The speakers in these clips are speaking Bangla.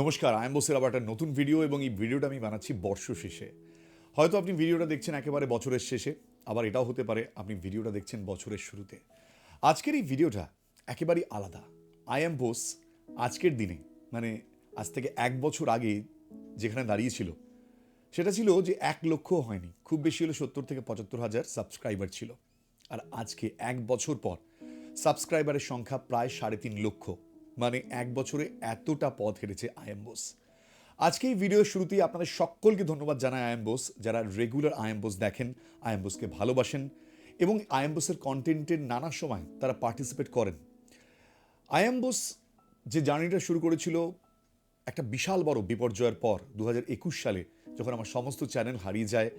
নমস্কার আই এম বসের আবার একটা নতুন ভিডিও এবং এই ভিডিওটা আমি বানাচ্ছি বর্ষ শেষে। হয়তো আপনি ভিডিওটা দেখছেন একেবারে বছরের শেষে, আবার এটাও হতে পারে আপনি ভিডিওটা দেখছেন বছরের শুরুতে। আজকের এই ভিডিওটা একেবারেই আলাদা। আই এম বোস আজকের দিনে মানে আজ থেকে এক বছর আগে যেখানে দাঁড়িয়েছিল, সেটা ছিল যে এক লক্ষ হয়নি, খুব বেশি হলে সত্তর থেকে পঁচাত্তর হাজার সাবস্ক্রাইবার ছিল। আর আজকে এক বছর পর সাবস্ক্রাইবারের সংখ্যা প্রায় সাড়ে তিন লক্ষ। মানে এক বছরে এতটা পথ হেরেছে আইএম বোস। আজকে এই ভিডিওর শুরুতেই আপনাদের সকলকে ধন্যবাদ জানাই আইএম বোস। যারা রেগুলার আইএম বোস দেখেন, আইএম বোসকে ভালোবাসেন এবং আইএম বোসের কন্টেন্টের নানা সময় তারা পার্টিসিপেট করেন। আইএম বোস যে জার্নিটা শুরু করেছিল একটা বিশাল বড় বিপর্যয়ের পর দু হাজার একুশ সালে যখন আমার সমস্ত চ্যানেল হারিয়ে যায়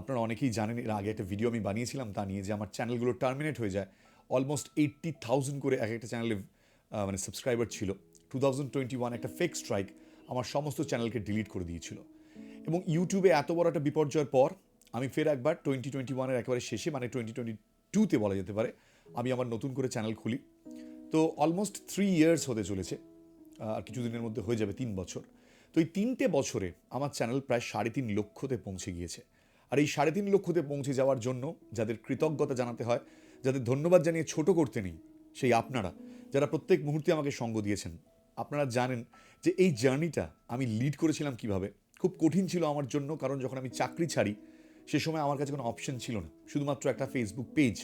আপনারা অনেকেই জানেন এর আগে একটা ভিডিও আমি বানিয়েছিলাম তা নিয়ে যে আমার চ্যানেলগুলো টার্মিনেট হয়ে যায়। অলমোস্ট এইট্টি থাউজেন্ড করে এক একটা চ্যানেলে মানে সাবস্ক্রাইবার ছিল। টু থাউজেন্ড টোয়েন্টি ওয়ান একটা ফেক স্ট্রাইক আমার সমস্ত চ্যানেলকে ডিলিট করে দিয়েছিল। এবং ইউটিউবে এত বড় একটা বিপর্যয়ের পর আমি ফের একবার টোয়েন্টি টোয়েন্টি ওয়ানের একেবারে শেষে মানে টোয়েন্টি টোয়েন্টি টুতে বলা যেতে পারে, আমি আমার নতুন করে চ্যানেল খুলি। তো অলমোস্ট থ্রি ইয়ার্স হতে চলেছে আর কিছুদিনের মধ্যে হয়ে যাবে তিন বছর। তো এই তিনটে বছরে আমার চ্যানেল প্রায় সাড়ে তিন লক্ষতে পৌঁছে গিয়েছে। আর এই সাড়ে তিন লক্ষতে পৌঁছে যাওয়ার জন্য যাদের কৃতজ্ঞতা জানাতে হয়, যাদের ধন্যবাদ জানিয়ে ছোট করতে নেই, সেই আপনারা যারা প্রত্যেক মুহূর্তে আমাকে সঙ্গ দিয়েছেন, আপনারা জানেন যে এই জার্নিটা আমি লিড করেছিলাম কীভাবে? খুব কঠিন ছিল আমার জন্য, কারণ যখন আমি চাকরি ছাড়ি, সে সময় আমার কাছে কোনো অপশন ছিল না। শুধুমাত্র একটা ফেসবুক পেজ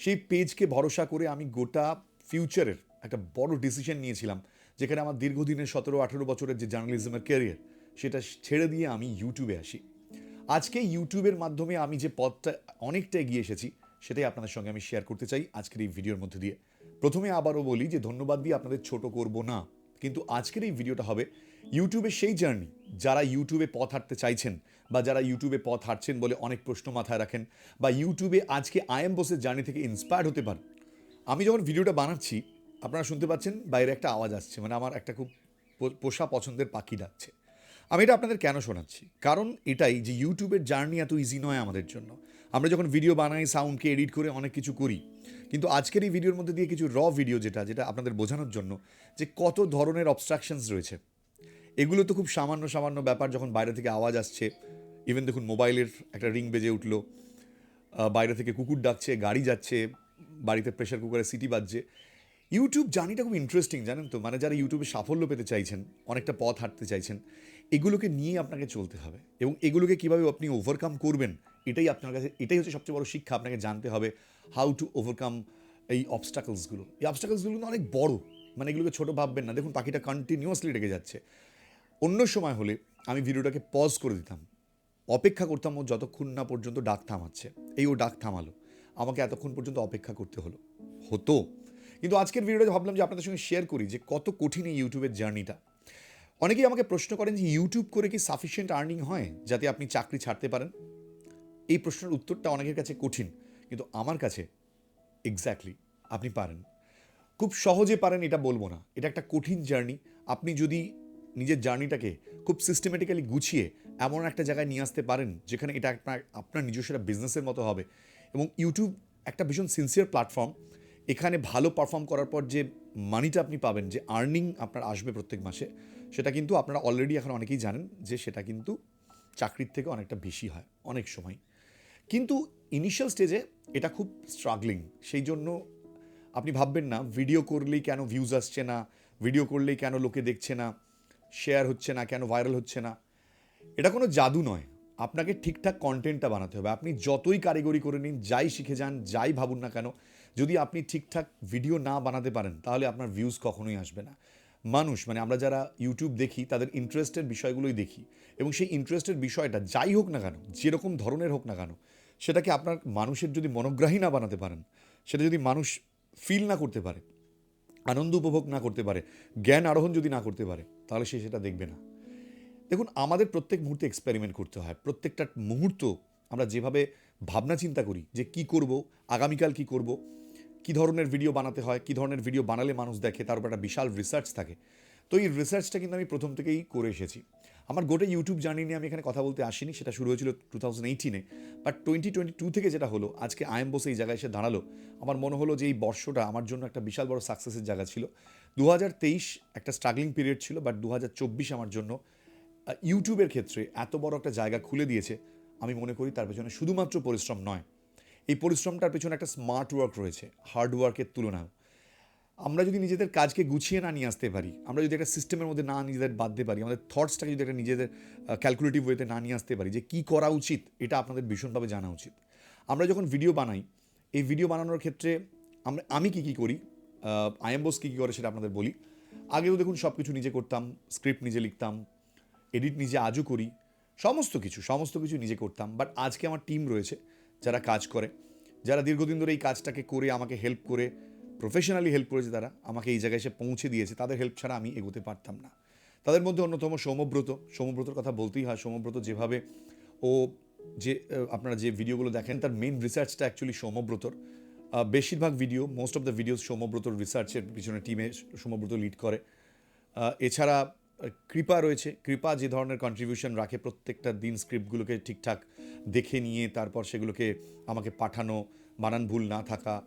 সেই পেজকে ভরসা করে আমি গোটা ফিউচারের একটা বড় ডিসিশন নিয়েছিলাম, যেখানে আমার দীর্ঘদিনের সতেরো, আঠেরো বছরের যে জার্নালিজমের ক্যারিয়ার সেটা ছেড়ে দিয়ে আমি ইউটিউবে আসি। আজকে ইউটিউবের মাধ্যমে আমি যে পথটা অনেকটা এগিয়ে এসেছি, সেটাই আপনাদের সঙ্গে আমি শেয়ার করতে চাই আজকের এই ভিডিওর মধ্যে দিয়ে। প্রথমে আবারও বলি যে ধন্যবাদ দিয়ে আপনাদের ছোট করব না। কিন্তু আজকের এই ভিডিওটা হবে ইউটিউবে সেই জার্নি। যারা ইউটিউবে পথ হাঁটতে চাইছেন বা যারা ইউটিউবে পথ হাঁটছেন বলে অনেক প্রশ্ন মাথায় রাখেন বা ইউটিউবে আজকে আইএম বোসের জার্নি থেকে ইন্সপায়ার্ড হতে পারেন। আমি যখন ভিডিওটা বানাচ্ছি, আপনারা শুনতে পাচ্ছেন বাইরে একটা আওয়াজ আসছে। মানে আমার একটা খুব পোষা পছন্দের পাখি ডাকছে। আমি এটা আপনাদের কেন শোনাচ্ছি? কারণ এটাই যে ইউটিউবের জার্নি এত ইজি নয় আমাদের জন্য। আমরা যখন ভিডিও বানাই সাউন্ডকে এডিট করে অনেক কিছু করি, কিন্তু আজকের এই ভিডিওর মধ্যে দিয়ে কিছু র ভিডিও যেটা যেটা আপনাদের বোঝানোর জন্য যে কত ধরনের অবস্ট্রাকশনস রয়েছে। এগুলো তো খুব সামান্য সামান্য ব্যাপার যখন বাইরে থেকে আওয়াজ আসছে ইভেন দেখুন মোবাইলের একটা রিং বেজে উঠল বাইরে থেকে কুকুর ডাকছে, গাড়ি যাচ্ছে, বাড়িতে প্রেশার কুকারে সিটি বাজছে ইউটিউব জার্নিটা খুব ইন্টারেস্টিং জানেন তো? মানে যারা ইউটিউবে সাফল্য পেতে চাইছেন, অনেকটা পথ হাঁটতে চাইছেন, এগুলোকে নিয়ে আপনাকে চলতে হবে এবং এগুলোকে কীভাবে আপনি ওভারকাম করবেন, এটাই আপনার কাছে, এটাই হচ্ছে সবচেয়ে বড় শিক্ষা আপনাকে জানতে হবে হাউ টু ওভারকাম এই অবস্টাকলসগুলো এই অবস্টাকলসগুলো কিন্তু অনেক বড় মানে এগুলোকে ছোটো ভাববেন না। দেখুন, পাখিটা কন্টিনিউয়াসলি ডেকে যাচ্ছে। অন্য সময় হলে আমি ভিডিওটাকে পজ করে দিতাম, অপেক্ষা করতাম, ও যতক্ষণ না পর্যন্ত ডাক থামাচ্ছে। এই ও ডাক থামালো, আমাকে এতক্ষণ পর্যন্ত অপেক্ষা করতে হলো। হতো। কিন্তু আজকের ভিডিওটা ভাবলাম যে আপনাদের সঙ্গে শেয়ার করি যে কত কঠিন এই ইউটিউবের জার্নিটা অনেকেই আমাকে প্রশ্ন করেন যে ইউটিউব করে কি সাফিসিয়েন্ট আর্নিং হয় যাতে আপনি চাকরি ছাড়তে পারেন? এই প্রশ্নের উত্তরটা অনেকের কাছে কঠিন, কিন্তু আমার কাছে এক্স্যাক্টলি আপনি পারেন। খুব সহজে পারেন এটা বলব না। এটা একটা কঠিন জার্নি আপনি যদি নিজের জার্নিটাকে খুব সিস্টেমেটিক্যালি গুছিয়ে এমন একটা জায়গায় নিয়ে আসতে পারেন যেখানে এটা আপনার আপনার নিজস্ব একটা বিজনেসের মতো হবে এবং ইউটিউব একটা ভীষণ সিনসিয়ার প্ল্যাটফর্ম এখানে ভালো পারফর্ম করার পর যে মানিটা আপনি পাবেন, যে আর্নিং আপনার আসবে প্রত্যেক মাসে, সেটা কিন্তু আপনারা অলরেডি এখন অনেকেই জানেন যে সেটা কিন্তু চাকরির থেকে অনেকটা বেশি হয়, অনেক সময়। কিন্তু ইনিশিয়াল স্টেজে এটা খুব স্ট্রাগলিং সেই জন্য আপনি ভাববেন না ভিডিও করলেই কেন ভিউজ আসছে না ভিডিও করলেই কেন লোকে দেখছে না শেয়ার হচ্ছে না, কেন ভাইরাল হচ্ছে না। এটা কোনো জাদু নয়, আপনাকে ঠিকঠাক কন্টেন্টটা বানাতে হবে। আপনি যতই কারিগরি করে নিন, যাই শিখে যান, যাই ভাবুন না কেন যদি আপনি ঠিকঠাক ভিডিও না বানাতে পারেন, তাহলে আপনার ভিউজ কখনোই আসবে না। মানুষ মানে আমরা যারা ইউটিউব দেখি, তাদের ইন্টারেস্টের বিষয়গুলোই দেখি। এবং সেই ইন্টারেস্টের বিষয়টা যাই হোক না কেন, যেরকম ধরনের হোক না কেন, সেটাকে আপনার মানুষের যদি মনোগ্রাহী না বানাতে পারেন, সেটা যদি মানুষ ফিল না করতে পারে, আনন্দ উপভোগ না করতে পারে, জ্ঞান আরোহণ যদি না করতে পারে, তাহলে সে সেটা দেখবে না। দেখুন, আমাদের প্রত্যেক মুহূর্তে এক্সপেরিমেন্ট করতে হয়। প্রত্যেকটা মুহূর্ত আমরা যেভাবে ভাবনা চিন্তা করি যে কি করব, আগামীকাল কি করব কি ধরনের ভিডিও বানাতে হয়, কি ধরনের ভিডিও বানালে মানুষ দেখে, তার উপর একটা বিশাল রিসার্চ থাকে। তো এই রিসার্চটা কিন্তু আমি প্রথম থেকেই করে এসেছি। আমার গোটা ইউটিউব জার্নি নিয়ে আমি এখানে কথা বলতে আসিনি, সেটা শুরু হয়েছিল টু থাউজেন্ড এইটিনে বাট টোয়েন্টি টোয়েন্টি টু থেকে যেটা হলো, আজকে আইএম বসে এই জায়গায় এসে দাঁড়াল। আমার মনে হলো যে এই বর্ষটা আমার জন্য একটা বিশাল বড় সাকসেসের জায়গা ছিল। দু হাজার তেইশ একটা স্ট্রাগলিং পিরিয়ড ছিল বাট দু হাজার চব্বিশ আমার জন্য ইউটিউবের ক্ষেত্রে এত বড় একটা জায়গা খুলে দিয়েছে, আমি মনে করি তার পেছনে শুধুমাত্র পরিশ্রম নয় এই পরিশ্রমটার পেছনে একটা স্মার্ট ওয়ার্ক রয়েছে হার্ড ওয়ার্কের তুলনায়। আমরা যদি নিজেদের কাজকে গুছিয়ে না নিয়ে আসতে পারি, আমরা যদি একটা সিস্টেমের মধ্যে না নিজেদের বাঁধতে পারি, আমাদের থটসটাকে যদি একটা নিজেদের ক্যালকুলেটিভ ওয়েতে না নিয়ে আসতে পারি যে কী করা উচিত, এটা আপনাদের ভীষণভাবে জানা উচিত। আমরা যখন ভিডিও বানাই, এই ভিডিও বানানোর ক্ষেত্রে আমরা আমি কী কী করি আইএমবোস কী কী করে সেটা আপনাদের বলি। আগেও দেখুন সব কিছু নিজে করতাম স্ক্রিপ্ট নিজে লিখতাম এডিট নিজে আজও করি, সমস্ত কিছু সমস্ত কিছু নিজে করতাম বাট আজকে আমার টিম রয়েছে। যারা কাজ করে, যারা দীর্ঘদিন ধরে এই কাজটাকে করে আমাকে হেল্প করে প্রফেশনালি হেল্প করেছে তারা, আমাকে এই জায়গায় এসে পৌঁছে দিয়েছে, তাদের হেল্প ছাড়া আমি এগোতে পারতাম না। তাদের মধ্যে অন্যতম সৌমব্রত সৌমব্রতর কথা বলতেই হয় সৌমব্রত যেভাবে ও যে আপনারা যে ভিডিওগুলো দেখেন, তার মেন রিসার্চটা অ্যাকচুয়ালি সৌমব্রতর বেশিরভাগ video most of the videos সৌমব্রতর রিসার্চের পিছনে টিমে সৌমব্রত লিড করে। এছাড়া কৃপা রয়েছে, কৃপা যে ধরনের কন্ট্রিবিউশন রাখে প্রত্যেকটা দিন স্ক্রিপ্টগুলোকে ঠিকঠাক দেখে নিয়ে তারপর সেগুলোকে আমাকে পাঠানো, বানান ভুল না থাকা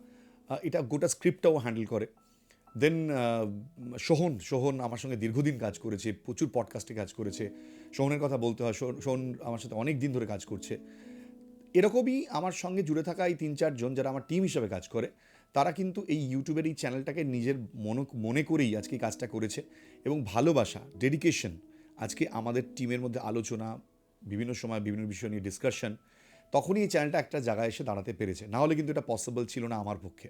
এটা গোটা স্ক্রিপ্টটাও হ্যান্ডেল করে। দেন সোহন সোহন আমার সঙ্গে দীর্ঘদিন কাজ করেছে, প্রচুর পডকাস্টে কাজ করেছে। সোহনের কথা বলতে হয় সোহন- আমার সাথে অনেক দিন ধরে কাজ করছে। এরকমই আমার সঙ্গে জুড়ে থাকা এই তিন চারজন যারা আমার টিম হিসাবে কাজ করে, তারা কিন্তু এই ইউটিউবের এই চ্যানেলটাকে নিজের মন, মনে করেই আজকে কাজটা করেছে এবং ভালোবাসা ডেডিকেশন আজকে আমাদের টিমের মধ্যে আলোচনা বিভিন্ন সময় বিভিন্ন বিষয় নিয়ে ডিসকাশন তখনই এই চ্যানেলটা একটা জায়গায় এসে দাঁড়াতে পেরেছে। না হলে কিন্তু এটা পসিবল ছিল না আমার পক্ষে।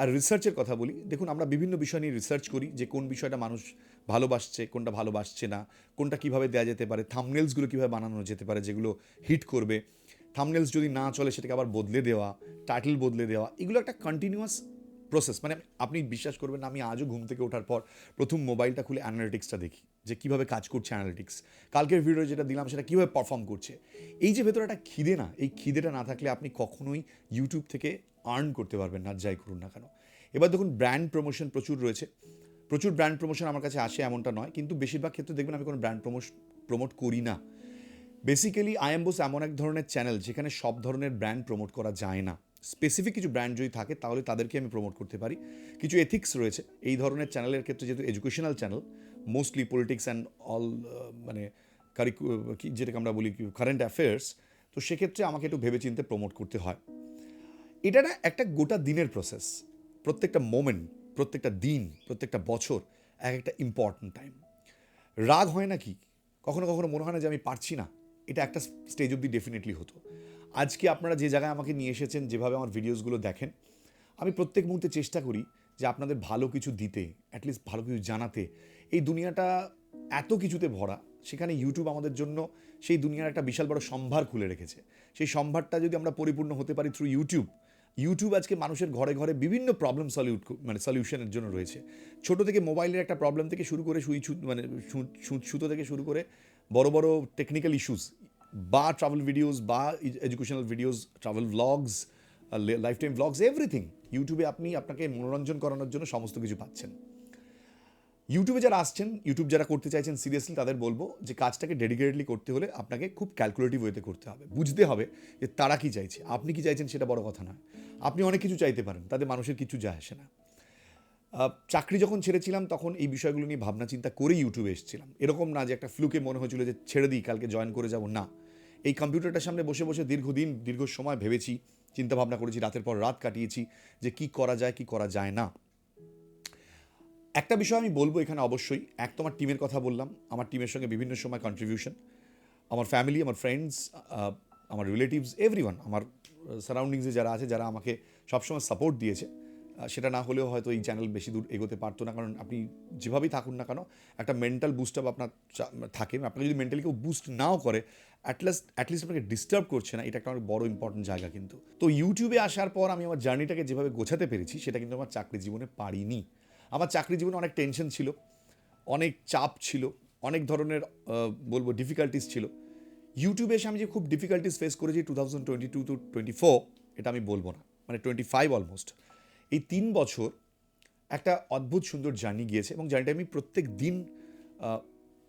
আর রিসার্চের কথা বলি, দেখুন আমরা বিভিন্ন বিষয় নিয়ে রিসার্চ করি যে কোন বিষয়টা মানুষ ভালোবাসছে, কোনটা ভালোবাসছে না, কোনটা কীভাবে দেওয়া যেতে পারে থামনেলসগুলো কীভাবে বানানো যেতে পারে যেগুলো হিট করবে থামনেলস যদি না চলে সেটাকে আবার বদলে দেওয়া টাইটেল বদলে দেওয়া, এগুলো একটা কন্টিনিউয়াস প্রসেস মানে আপনি বিশ্বাস করবেন আমি আজও ঘুম থেকে ওঠার পর প্রথম মোবাইলটা খুলে অ্যানালিটিক্সটা দেখি। যে কীভাবে কাজ করছে অ্যানালিটিক্স কালকের ভিডিও যেটা দিলাম, সেটা কীভাবে পারফর্ম করছে। এই যে ভেতরে একটা খিদে না, এই খিদেটা না থাকলে আপনি কখনোই ইউটিউব থেকে আর্ন করতে পারবেন না যাই করুন না কেন। এবার দেখুন ব্র্যান্ড প্রমোশন প্রচুর রয়েছে। প্রচুর ব্র্যান্ড প্রমোশন আমার কাছে আসে এমনটা নয়, কিন্তু বেশিরভাগ ক্ষেত্রে দেখবেন আমি কোনো ব্র্যান্ড প্রমোশ প্রমোট করি না। বেসিক্যালি আইএমবোস এমন এক ধরনের চ্যানেল যেখানে সব ধরনের ব্র্যান্ড প্রমোট করা যায় না। স্পেসিফিক কিছু ব্র্যান্ড যদি থাকে, তাহলে তাদেরকে আমি প্রমোট করতে পারি। কিছু এথিক্স রয়েছে। এই ধরনের চ্যানেলের ক্ষেত্রে যেহেতু educational channel mostly politics and all মানে কারিকু যেটাকে আমরা বলি কারেন্ট অ্যাফেয়ার্স তো সেক্ষেত্রে আমাকে একটু ভেবেচিন্তে প্রমোট করতে হয়। এটা না একটা গোটা দিনের প্রসেস প্রত্যেকটা মোমেন্ট প্রত্যেকটা দিন, প্রত্যেকটা বছর, এক একটা ইম্পর্ট্যান্ট টাইম রাগ হয় না কি? কখনো কখনো মনে হয় না যে আমি পারছি না। এটা একটা স্টেজ অবধি ডেফিনেটলি হতো। আজকে আপনারা যে জায়গায় আমাকে নিয়ে এসেছেন, যেভাবে আমার ভিডিওসগুলো দেখেন, আমি প্রত্যেক মুহূর্তে চেষ্টা করি যে আপনাদের ভালো কিছু দিতে অ্যাটলিস্ট ভালো কিছু জানাতে, এই দুনিয়াটা এত কিছুতে ভরা, সেখানে ইউটিউব আমাদের জন্য সেই দুনিয়ার একটা বিশাল বড় সম্ভার খুলে রেখেছে। সেই সম্ভারটা যদি আমরা পরিপূর্ণ হতে পারি থ্রু ইউটিউব ইউটিউব আজকে মানুষের ঘরে ঘরে বিভিন্ন প্রবলেম সলিউট মানে সলিউশনের জন্য রয়েছে। ছোট থেকে মোবাইলের একটা প্রবলেম থেকে শুরু করে সুই মানে সুতো থেকে শুরু করে বড় বড় টেকনিক্যাল ইস্যুস বা ট্রাভেল ভিডিওস বা educational videos travel vlogs life time vlogs everything ইউটিউবে আপনি আপনাকে মনোরঞ্জন করানোর জন্য সমস্ত কিছু পাচ্ছেন। ইউটিউবে যারা আসছেন ইউটিউব যারা করতে চাইছেন সিরিয়াসলি তাদের বলব যে কাজটাকে ডেডিকেটেডলি করতে হলে আপনাকে খুব ক্যালকুলেটিভ ওয়েতে করতে হবে। বুঝতে হবে যে তারা কি চাইছে। আপনি কি চাইছেন সেটা বড় কথা নয়। আপনি অনেক কিছু চাইতে পারেন, তাতে মানুষের কিছু যায় আসে না। চাকরি যখন ছেড়েছিলাম, তখন এই বিষয়গুলো নিয়ে ভাবনা চিন্তা করে ইউটিউবে এসেছিলাম। এরকম না যে একটা ফ্লুকে মনে হয়েছিল যে ছেড়ে দিই, কালকে জয়েন করে যাব, না। এই কম্পিউটারটার সামনে বসে বসে দীর্ঘদিন, দীর্ঘ সময় ভেবেছি চিন্তা ভাবনা করেছি, রাতের পর রাত কাটিয়েছি যে কি করা যায়, কি করা যায় না। একটা বিষয় আমি বলব এখানে অবশ্যই, এক তোমার টিমের কথা বললাম, আমার টিমের সঙ্গে বিভিন্ন সময় কন্ট্রিবিউশন আমার ফ্যামিলি আমার ফ্রেন্ডস আমার রিলেটিভস এভরিওয়ান আমার সারাউন্ডিংসে যারা আছে, যারা আমাকে সবসময় সাপোর্ট দিয়েছে। সেটা না হলেও হয়তো এই চ্যানেল বেশি দূর এগোতে পারতো না। কারণ আপনি যেভাবেই থাকুন না কেন, একটা মেন্টাল বুস্ট আপ আপনার থাকে। আপনাকে যদি মেন্টালি কেউ বুস্ট নাও করে অ্যাটলিস্ট অ্যাটলিস্ট আপনাকে ডিস্টার্ব করছে না, এটা একটা অনেক বড় ইম্পর্টেন্ট জায়গা কিন্তু। তো ইউটিউবে আসার পর আমি আমার জার্নিটাকে যেভাবে গোছাতে পেরেছি, সেটা কিন্তু আমার চাকরি জীবনে পারিনি। আমার চাকরি জীবনে অনেক টেনশন ছিল, অনেক চাপ ছিল, অনেক ধরনের বলব ডিফিকাল্টিস ছিল। ইউটিউবে এসে আমি যে খুব ডিফিকাল্টিস ফেস করেছি two thousand twenty two to twenty four এটা আমি বলব না। মানে টোয়েন্টি ফাইভ অলমোস্ট এই তিন বছর একটা অদ্ভুত সুন্দর জার্নি গিয়েছে এবং জার্নিটা আমি প্রত্যেক দিন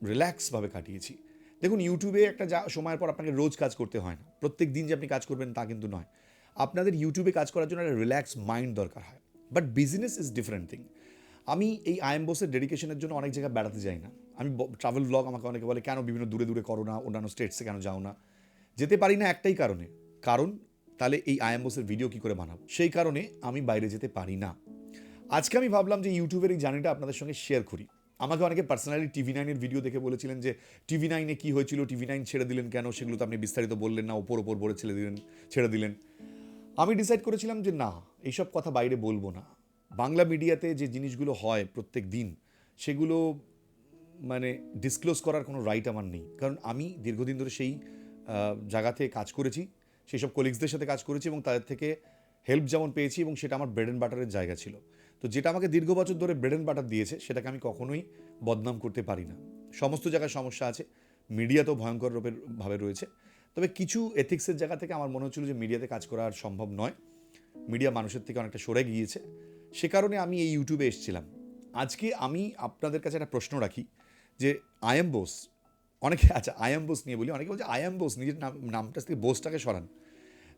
রিল্যাক্সভাবে কাটিয়েছি। দেখুন ইউটিউবে একটা যা, সময়ের পর আপনাকে রোজ কাজ করতে হয় না। প্রত্যেক দিন যে আপনি কাজ করবেন তা কিন্তু নয়। আপনাদের ইউটিউবে কাজ করার জন্য একটা রিল্যাক্স মাইন্ড দরকার হয়। But business is different thing আমি এই আইএম বোসের ডেডিকেশনের জন্য অনেক জায়গায় বেড়াতে যাই না। আমি ট্রাভেল ব্লগ আমাকে অনেকে বলে, কেন বিভিন্ন দূরে দূরে করো না? অন্যান্য স্টেটসে কেন যাও না? যেতে পারি না একটাই কারণে। কারণ তাহলে এই আইএম বোসের ভিডিও কী করে বানাবো? সেই কারণে আমি বাইরে যেতে পারি না। আজকে আমি ভাবলাম যে ইউটিউবের এই জার্নিটা আপনাদের সঙ্গে শেয়ার করি। আমাকে অনেকে পার্সোনালি টিভি নাইনের ভিডিও দেখে বলেছিলেন যে টিভি নাইনে কী হয়েছিল? টিভি নাইন ছেড়ে দিলেন কেন? সেগুলো তো আপনি বিস্তারিত বললেন না ওপর ওপর বলে ছেড়ে দিলেন ছেড়ে দিলেন। আমি ডিসাইড করেছিলাম যে, না, এইসব কথা বাইরে বলব না। বাংলা মিডিয়াতে যে জিনিসগুলো হয় প্রত্যেক দিন, সেগুলো মানে ডিসক্লোজ করার কোনো রাইট আমার নেই। কারণ আমি দীর্ঘদিন ধরে সেই জায়গাতে কাজ করেছি। সেই সব কলিগসদের সাথে কাজ করেছি এবং তাদের থেকে হেল্প যেমন পেয়েছি এবং সেটা আমার ব্রেড অ্যান্ড বাটারের জায়গা ছিল। তো যেটা আমাকে দীর্ঘ বছর ধরে ব্রেড অ্যান্ড বাটার দিয়েছে, সেটাকে আমি কখনোই বদনাম করতে পারি না। সমস্ত জায়গায় সমস্যা আছে মিডিয়াতেও ভয়ঙ্কর রূপের ভাবে রয়েছে। তবে কিছু এথিক্সের জায়গা থেকে আমার মনে হচ্ছিল যে মিডিয়াতে কাজ করা আর সম্ভব নয়। মিডিয়া মানুষের থেকে অনেকটা সরে গিয়েছে। সে কারণে আমি এই ইউটিউবে এসেছিলাম। আজকে আমি আপনাদের কাছে একটা প্রশ্ন রাখি যে আই এম বোস অনেকে আচ্ছা আইএম বোস নিয়ে বলি, অনেকে বলছে আইএম বোস নিজের নাম, নামটা থেকে বোসটাকে সরান।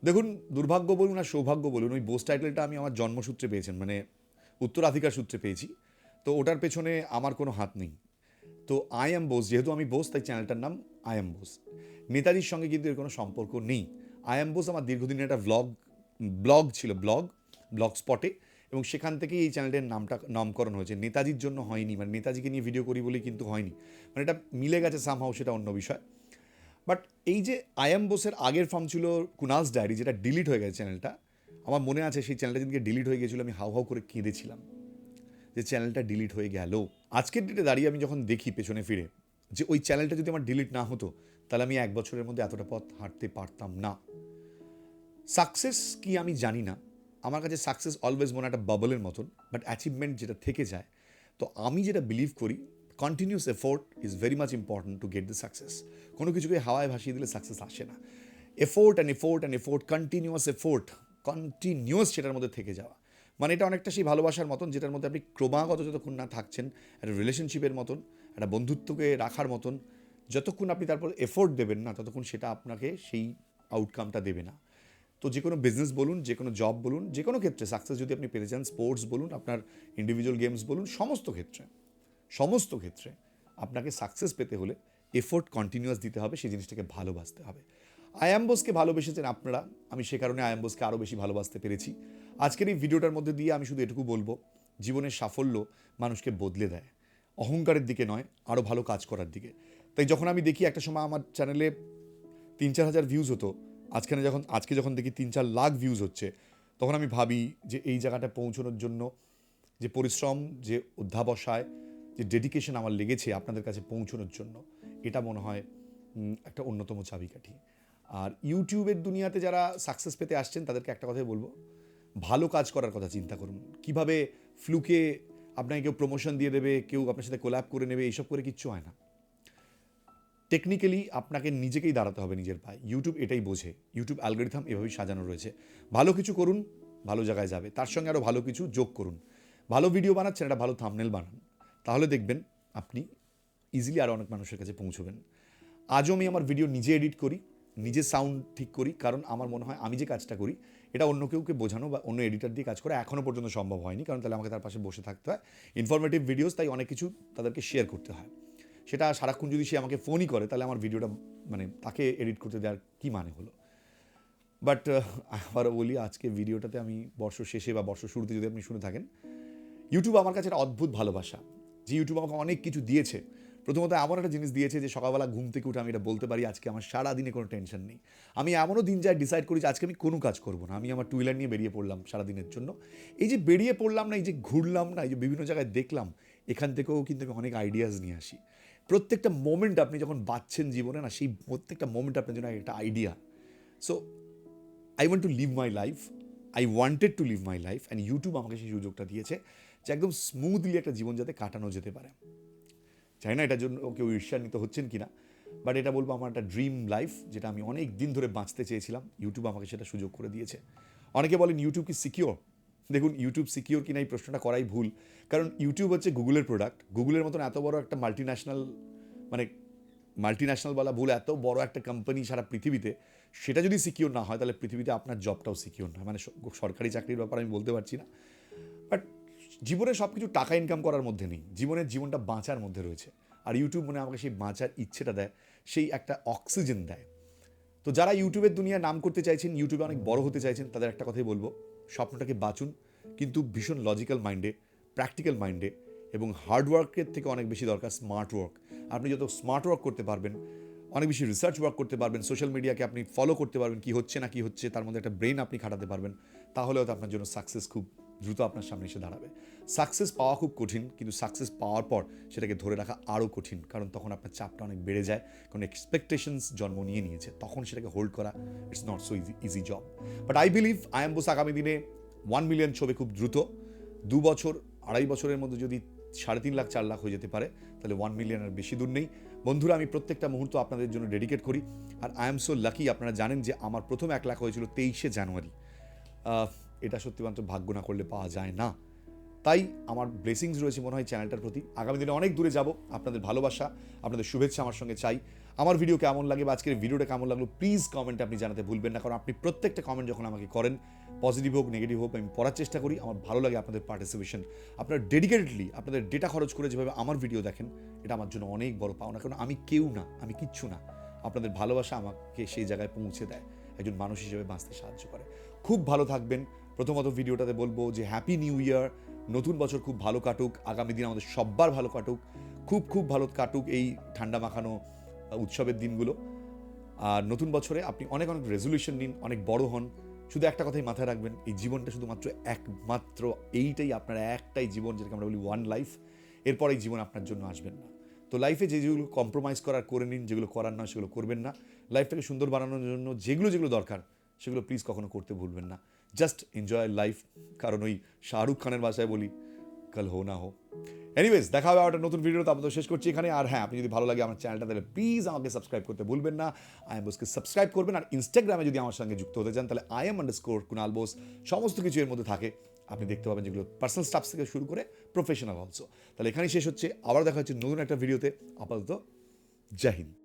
দেখুন, দুর্ভাগ্য বলুন আর সৌভাগ্য বলুন, ওই বোস টাইটেলটা আমি আমার জন্মসূত্রে পেয়েছেন মানে উত্তরাধিকার সূত্রে পেয়েছি। তো ওটার পেছনে আমার কোনো হাত নেই। তো আই এম বোস যেহেতু আমি বোস তাই চ্যানেলটার নাম আই এম বোস নেতাজির সঙ্গে কিন্তু এর কোনো সম্পর্ক নেই। আই এম বোস আমার দীর্ঘদিনের একটা ব্লগ ব্লগ ছিল ব্লগ ব্লগ স্পটে এবং সেখান থেকেই এই চ্যানেলটার নামটা, নামকরণ হয়েছে। নেতাজির জন্য হয়নি মানে নেতাজিকে নিয়ে ভিডিও করি বলেই কিন্তু হয়নি। মানে এটা মিলে গেছে সামহাও সেটা অন্য বিষয়। বাট এই যে আই এম বোসের আগের ফর্ম ছিল কুনালস ডায়েরি যেটা ডিলিট হয়ে গেছে চ্যানেলটা, আমার মনে আছে সেই চ্যানেলটা যেদিনকে ডিলিট হয়ে গেছিল আমি হাউ হাউ করে কেঁদেছিলাম যে চ্যানেলটা ডিলিট হয়ে গেল। আজকের ডেটে দাঁড়িয়ে আমি যখন দেখি পেছনে ফিরে, যে ওই চ্যানেলটা যদি আমার ডিলিট না হতো, তাহলে আমি এক বছরের মধ্যে এতটা পথ হাঁটতে পারতাম না। সাকসেস কি আমি জানি না। আমার কাছে সাকসেস অলওয়েজ মনে একটা বাবলের মতন বাট অ্যাচিভমেন্ট যেটা থেকে যায়, তো আমি যেটা বিলিভ করি continuous effort is very much important to get the success কোনো কিছুকে হাওয়ায় ভাসিয়ে দিলে সাকসেস আসে না। Effort and effort and effort continuous effort continuous সেটার মধ্যে থেকে যাওয়া। মানে এটা অনেকটা সেই ভালোবাসার মতন, যেটার মধ্যে আপনি ক্রমাগত যতক্ষণ না থাকছেন, একটা রিলেশনশিপের মতন, একটা বন্ধুত্বকে রাখার মতন, যতক্ষণ আপনি তারপর এফোর্ট দেবেন না, ততক্ষণ সেটা আপনাকে সেই আউটকামটা দেবে না। তো যে কোনো বিজনেস বলুন, যে কোনো জব বলুন, যে কোনো ক্ষেত্রে সাকসেস যদি আপনি পেতে চান স্পোর্টস বলুন, আপনার ইন্ডিভিজুয়াল গেমস বলুন, সমস্ত ক্ষেত্রে সমস্ত ক্ষেত্রে আপনাকে সাকসেস পেতে হলে এফোর্ট কন্টিনিউয়াস দিতে হবে, সেই জিনিসটাকে ভালোবাসতে হবে। আয়াম্বোসকে ভালোবেসেছেন আপনারা, আমি সে কারণে আয়াম্বোসকে আরও বেশি ভালোবাসতে পেরেছি। আজকের এই ভিডিওটার মধ্যে দিয়ে আমি শুধু এটুকু বলব, জীবনের সাফল্য মানুষকে বদলে দেয়। অহংকারের দিকে নয় আরও ভালো কাজ করার দিকে। তাই যখন আমি দেখি একটা সময় আমার চ্যানেলে তিন চার হাজার ভিউজ হতো আজখানে যখন, আজকে যখন দেখি তিন চার লাখ ভিউজ হচ্ছে, তখন আমি ভাবি যে এই জায়গাটা পৌঁছানোর জন্য যে পরিশ্রম, যে অধ্যাবসায়, যে ডেডিকেশন আমার লেগেছে আপনাদের কাছে পৌঁছানোর জন্য, এটা মনে হয় একটা অন্যতম চাবিকাঠি। আর ইউটিউবের দুনিয়াতে যারা সাকসেস পেতে আসছেন, তাদেরকে একটা কথাই বলব, ভালো কাজ করার কথা চিন্তা করুন। কীভাবে ফ্লুকে আপনাকে কেউ প্রমোশন দিয়ে দেবে, কেউ আপনার সাথে কোল্যাপ করে নেবে, এইসব করে কিচ্ছু হয় না। টেকনিক্যালি আপনাকে নিজেকেই দাঁড়াতে হবে নিজের পায়ে। ইউটিউব এটাই বোঝে। ইউটিউব অ্যালগোরিথাম এভাবেই সাজানো রয়েছে। ভালো কিছু করুন, ভালো জায়গায় যাবে। তার সঙ্গে আরও ভালো কিছু যোগ করুন। ভালো ভিডিও বানাচ্ছেন, একটা ভালো থামনেল বানান। তাহলে দেখবেন আপনি ইজিলি আরও অনেক মানুষের কাছে পৌঁছবেন। আজও আমি আমার ভিডিও নিজে এডিট করি, নিজে সাউন্ড ঠিক করি, কারণ আমার মনে হয় আমি যে কাজটা করি, এটা অন্য কেউকে বোঝানো বা অন্য এডিটার দিয়ে কাজ করা এখনও পর্যন্ত সম্ভব হয়নি। কারণ তাহলে আমাকে তার পাশে বসে থাকতে হয়। ইনফরমেটিভ ভিডিওস তাই অনেক কিছু তাদেরকে শেয়ার করতে হয়। সেটা সারাক্ষণ যদি সে আমাকে ফোনই করে, তাহলে আমার ভিডিওটা মানে তাকে এডিট করতে দেওয়ার কী মানে হলো? বাট আবারও বলি, আজকে ভিডিওটাতে আমি বর্ষ শেষে বা বর্ষ শুরুতে যদি আপনি শুনে থাকেন ইউটিউব আমার কাছে একটা অদ্ভুত ভালোবাসা। যে ইউটিউব আমাকে অনেক কিছু দিয়েছে। প্রথমত এমন একটা জিনিস দিয়েছে যে সকালবেলা ঘুম থেকে উঠে আমি এটা বলতে পারি, আজকে আমার সারা দিনে কোনো টেনশন নেই। আমি এমনও দিন যায় ডিসাইড করি যে আজকে আমি কোনো কাজ করব না। আমি আমার টু হুইলার নিয়ে বেরিয়ে পড়লাম সারা দিনের জন্য। এই যে বেরিয়ে পড়লাম না, এই যে ঘুরলাম না, এই যে বিভিন্ন জায়গায় দেখলাম, এখান থেকেও কিন্তু আমি অনেক আইডিয়াস নিয়ে আসি। প্রত্যেকটা মোমেন্ট আপনি যখন বাঁচছেন জীবনে না, সেই প্রত্যেকটা মোমেন্ট আপনার জন্য একটা idea so I want to live my life I wanted to live my life and YouTube আমাকে সেই সুযোগটা দিয়েছে যে একদম স্মুথলি একটা জীবন যাতে কাটানো যেতে পারে। চাই না এটার জন্য কেউ ঈর্ষান্বিত হচ্ছেন কি না বাট এটা বলব আমার একটা ড্রিম লাইফ যেটা আমি অনেক দিন ধরে বাঁচতে চেয়েছিলাম। ইউটিউব আমাকে সেটা সুযোগ করে দিয়েছে। অনেকে বলেন ইউটিউব কি সিকিওর দেখুন ইউটিউব সিকিওর কিনা এই প্রশ্নটা করাই ভুল। কারণ ইউটিউব হচ্ছে গুগলের প্রোডাক্ট গুগলের মতন এত বড় একটা মাল্টি ন্যাশনাল মানে মাল্টি ন্যাশনাল বলা ভুল, এত বড় একটা কোম্পানি সারা পৃথিবীতে, সেটা যদি সিকিওর না হয়, তাহলে পৃথিবীতে আপনার জবটাও সিকিওর না। মানে সরকারি চাকরির ব্যাপার আমি বলতে পারছি না। বাট জীবনে সব কিছু টাকা ইনকাম করার মধ্যে নেই। জীবনের জীবনটা বাঁচার মধ্যে রয়েছে। আর ইউটিউব মনে আমাকে সেই বাঁচার ইচ্ছেটা দেয়, সেই একটা অক্সিজেন দেয়। তো যারা ইউটিউবের দুনিয়ায় নাম করতে চাইছেন ইউটিউবে অনেক বড় হতে চাইছেন, তাদের একটা কথাই বলব। স্বপ্নটাকে বাঁচুন, কিন্তু ভীষণ লজিক্যাল মাইন্ডে প্র্যাকটিক্যাল মাইন্ডে এবং হার্ডওয়ার্কের থেকে অনেক বেশি দরকার স্মার্ট ওয়ার্ক আপনি যত স্মার্ট ওয়ার্ক করতে পারবেন, অনেক বেশি রিসার্চ ওয়ার্ক করতে পারবেন সোশ্যাল মিডিয়াকে আপনি ফলো করতে পারবেন, কি হচ্ছে না কি হচ্ছে, তার মধ্যে একটা ব্রেন আপনি খাটাতে পারবেন তাহলে হয়তো আপনার জন্য সাকসেস খুব দ্রুত আপনার সামনে এসে দাঁড়াবে। সাকসেস পাওয়া খুব কঠিন, কিন্তু সাকসেস পাওয়ার পর সেটাকে ধরে রাখা আরও কঠিন, কারণ তখন আপনার চাপটা অনেক বেড়ে যায়, কারণ এক্সপেকটেশনস জন্ম নিয়ে নিয়েছে, তখন সেটাকে হোল্ড করা it's not so easy easy job but I believe I am Bose আগামী দিনে ওয়ান মিলিয়ন ছবি খুব দ্রুত, দু বছর, আড়াই বছরের মধ্যে যদি সাড়ে তিন লাখ, চার লাখ হয়ে যেতে পারে, তাহলে ওয়ান মিলিয়নের বেশি দূর নেই। বন্ধুরা, আমি প্রত্যেকটা মুহূর্ত আপনাদের জন্য ডেডিকেট করি, আর আই এম সো লাকি আপনারা জানেন যে আমার প্রথম এক লাখ হয়েছিল তেইশে জানুয়ারি। এটা সত্যি মাত্র ভাগ্য না করলে পাওয়া যায় না। তাই আমার ব্লেসিংস রয়েছে মনে হয় চ্যানেলটার প্রতি। আগামী দিনে অনেক দূরে যাব, আপনাদের ভালোবাসা, আপনাদের শুভেচ্ছা আমার সঙ্গে চাই। আমার ভিডিও কেমন লাগে বা আজকের ভিডিওটা কেমন লাগল প্লিজ কমেন্ট আপনি জানাতে ভুলবেন না। কারণ আপনি প্রত্যেকটা কমেন্ট যখন আমাকে করেন পজিটিভ হোক নেগেটিভ হোক, আমি পড়ার চেষ্টা করি, আমার ভালো লাগে আপনাদের পার্টিসিপেশন আপনারা ডেডিকেটেডলি আপনাদের ডেটা খরচ করে যেভাবে আমার ভিডিও দেখেন, এটা আমার জন্য অনেক বড় পাওনা। কারণ আমি কেউ না, আমি কিচ্ছু না। আপনাদের ভালোবাসা আমাকে সেই জায়গায় পৌঁছে দেয়, একজন মানুষ হিসেবে বাঁচতে সাহায্য করে। খুব ভালো থাকবেন। প্রথমত ভিডিওটাতে বলব যে হ্যাপি নিউ ইয়ার নতুন বছর খুব ভালো কাটুক, আগামী দিন আমাদের সব্বার ভালো কাটুক, খুব খুব ভালো কাটুক এই ঠান্ডা মাখানো উৎসবের দিনগুলো। আর নতুন বছরে আপনি অনেক অনেক রেজলিউশন নিন, অনেক বড় হন। শুধু একটা কথাই মাথায় রাখবেন, এই জীবনটা শুধুমাত্র একমাত্র এইটাই আপনার একটাই জীবন যেটাকে আমরা বলি ওয়ান লাইফ এরপর এই জীবন আপনার জন্য আসবেন না। তো লাইফে যে যেগুলো কম্প্রোমাইজ করার করে নিন, যেগুলো করার নয় সেগুলো করবেন না। লাইফটাকে সুন্দর বানানোর জন্য যেগুলো যেগুলো দরকার, সেগুলো প্লিজ কখনো করতে ভুলবেন না। জাস্ট এনজয় লাইফ কারণ ওই শাহরুখ খানের ভাষায় বলি, কাল হো না হো. এনিওয়েজ দেখা হবে একটা নতুন ভিডিও তো আপনাদের শেষ করছি এখানে। আর হ্যাঁ আপনি যদি ভালো লাগে আমার চ্যানেলটা তাহলে প্লিজ আমাকে সাবস্ক্রাইব করতে ভুলবেন না। আই এম বোসকে সাবস্ক্রাইব করবেন। আর ইনস্টাগ্রামে যদি আমার সঙ্গে যুক্ত হতে চান, তাহলে I am underscore Kunal Bose সমস্ত কিছু এর মধ্যে থাকে। আপনি দেখতে পাবেন যেগুলো পার্সোনাল স্টাফ থেকে শুরু করে প্রফেশনাল অলসো তাহলে এখানেই শেষ হচ্ছে। আবার দেখা হচ্ছে নতুন একটা ভিডিওতে আপাতত, জয় হিন্দ।